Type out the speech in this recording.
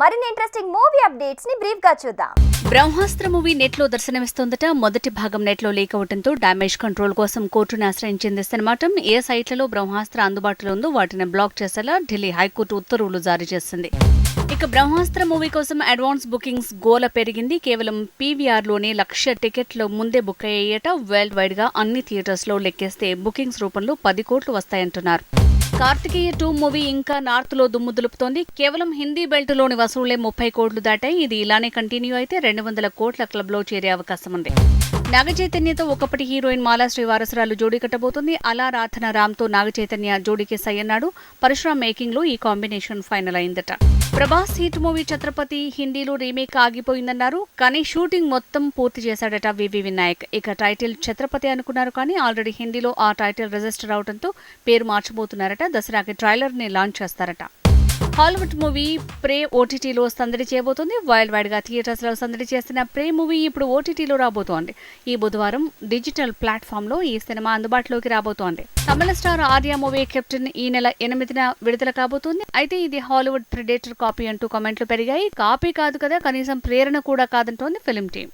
మరిన్ని interesting movie అప్డేట్స్ని బ్రీఫ్గా చూద్దాం. బ్రహ్మాస్త్ర మూవీ నెట్లో దర్శనమిస్తోందట. మొదటి భాగం నెట్లో లీక్ అవడంతో డ్యామేజ్ కంట్రోల్ కోసం కోర్టును ఆశ్రయించింది సినిమాటం. ఏ సైట్లలో బ్రహ్మాస్త్ర అందుబాటులో ఉందో వాటిని బ్లాక్ చేసేలా ఢిల్లీ హైకోర్టు ఉత్తర్వులు జారీ చేసింది. ఇక బ్రహ్మాస్త్ర మూవీ కోసం అడ్వాన్స్ బుకింగ్స్ గోల పెరిగింది. కేవలం పీవీఆర్లోనే లక్ష టికెట్లు ముందే బుక్ అయ్యేట వరల్డ్ వైడ్గా అన్ని థియేటర్స్లో లెక్కేస్తే బుకింగ్స్ రూపంలో పది కోట్లు వస్తాయంటున్నారు. కార్తికేయ టూ మూవీ ఇంకా నార్త్లో దుమ్ము దులుపుతోంది. కేవలం హిందీ బెల్ట్లోని వసూళ్ళే ముప్పై కోట్లు దాటాయి. ఇది ఇలానే కంటిన్యూ అయితే రెండు వందల కోట్ల క్లబ్లో చేరే అవకాశం ఉంది. నాగ చైతన్యతో ఒకప్పటి హీరోయిన్ మాలా శ్రీవారసరాలు జోడీ కట్టబోతుంది. అలా రాధన రామ్తో నాగ చైతన్య జోడీకి సై అన్నాడు. పరశురామ్ మేకింగ్లో ఈ కాంబినేషన్ ఫైనల్ అయిందట. ప్రభాస్ హిట్ మూవీ ఛత్రపతి హిందీలో రీమేక్ ఆగిపోయిందన్నారు. కానీ షూటింగ్ మొత్తం పూర్తి చేశాడట వివి వినాయక్. ఇక టైటిల్ ఛత్రపతి అనుకున్నారు కానీ ఆల్రెడీ హిందీలో ఆ టైటిల్ రిజిస్టర్ అవడంతో పేరు మార్చబోతున్నారట. దసరాకి ట్రైలర్ని లాంచ్ చేస్తారట. హాలీవుడ్ మూవీ ప్రే ఓటీటీలో సందడి చేయబోతోంది. వరల్డ్ వైడ్గా థియేటర్స్లో సందడి చేసిన ప్రే మూవీ ఇప్పుడు ఓటీటీలో రాబోతోంది. ఈ బుధవారం డిజిటల్ ప్లాట్ఫామ్లో ఈ సినిమా అందుబాటులోకి రాబోతోంది. Tamil star Arya movie Captain ఈ నెల ఎనిమిదిన విడుదల కాబోతోంది. అయితే ఇది హాలీవుడ్ ప్రిడేటర్ కాపీ అంటూ కామెంట్లు పెరిగాయి. కాపీ కాదు కదా కనీసం ప్రేరణ కూడా కాదంటోంది ఫిల్మ్ టీం.